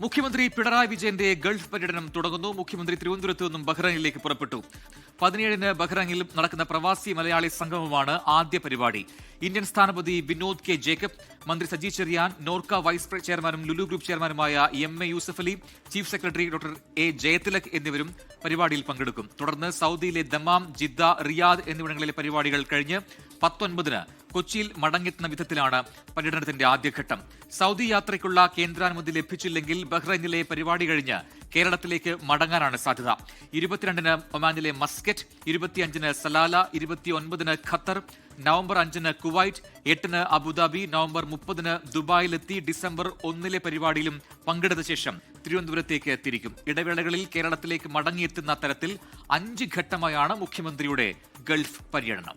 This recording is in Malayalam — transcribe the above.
മുഖ്യമന്ത്രി പിണറായി വിജയന്റെ ഗൾഫ് പര്യടനം തുടങ്ങുന്നു. മുഖ്യമന്ത്രി തിരുവനന്തപുരത്ത് നിന്നും ബഹ്റൈനിലേക്ക് പുറപ്പെട്ടു. പതിനേഴിന് ബഹ്റൈനിൽ നടക്കുന്ന പ്രവാസി മലയാളി സംഗമമാണ് ആദ്യ പരിപാടി. ഇന്ത്യൻ സ്ഥാനപതി വിനോദ് കെ ജേക്കബ് മന്ത്രി സജി ചെറിയാൻ നോർക്ക വൈസ് ചെയർമാനും ലുലു ഗ്രൂപ്പ് ചെയർമാനുമായ M A Yusuff Ali chief secretary doctor A Jayathilak എന്നിവരും പരിപാടിയിൽ പങ്കെടുക്കും. തുടർന്ന് സൗദിയിലെ ദമാം ജിദ്ദ റിയാദ് എന്നിവിടങ്ങളിലെ പരിപാടികൾ കഴിഞ്ഞ് പത്തൊൻപതിന് കൊച്ചിയിൽ മടങ്ങെത്തുന്ന വിധത്തിലാണ് പര്യടനത്തിന്റെ ആദ്യഘട്ടം. സൗദി യാത്രയ്ക്കുള്ള കേന്ദ്രാനുമതി ലഭിച്ചില്ലെങ്കിൽ ബഹ്റൈനിലെ പരിപാടി കഴിഞ്ഞ് കേരളത്തിലേക്ക് മടങ്ങാനാണ് സാധ്യത. ഇരുപത്തിരണ്ടിന് ഒമാനിലെ മസ്കറ്റ് ഇരുപത്തിയഞ്ചിന് സലാല ഇരുപത്തിയൊൻപതിന് ഖത്തർ നവംബർ അഞ്ചിന് കുവൈറ്റ് എട്ടിന് അബുദാബി നവംബർ മുപ്പതിന് ദുബായിലെത്തി ഡിസംബർ ഒന്നിലെ പരിപാടിയിലും പങ്കെടുത്ത ശേഷം തിരുവനന്തപുരത്തേക്ക് തിരിക്കും. ഇടവേളകളിൽ കേരളത്തിലേക്ക് മടങ്ങിയെത്തുന്ന തരത്തിൽ അഞ്ച് ഘട്ടമായാണ് മുഖ്യമന്ത്രിയുടെ ഗൾഫ് പര്യടനം.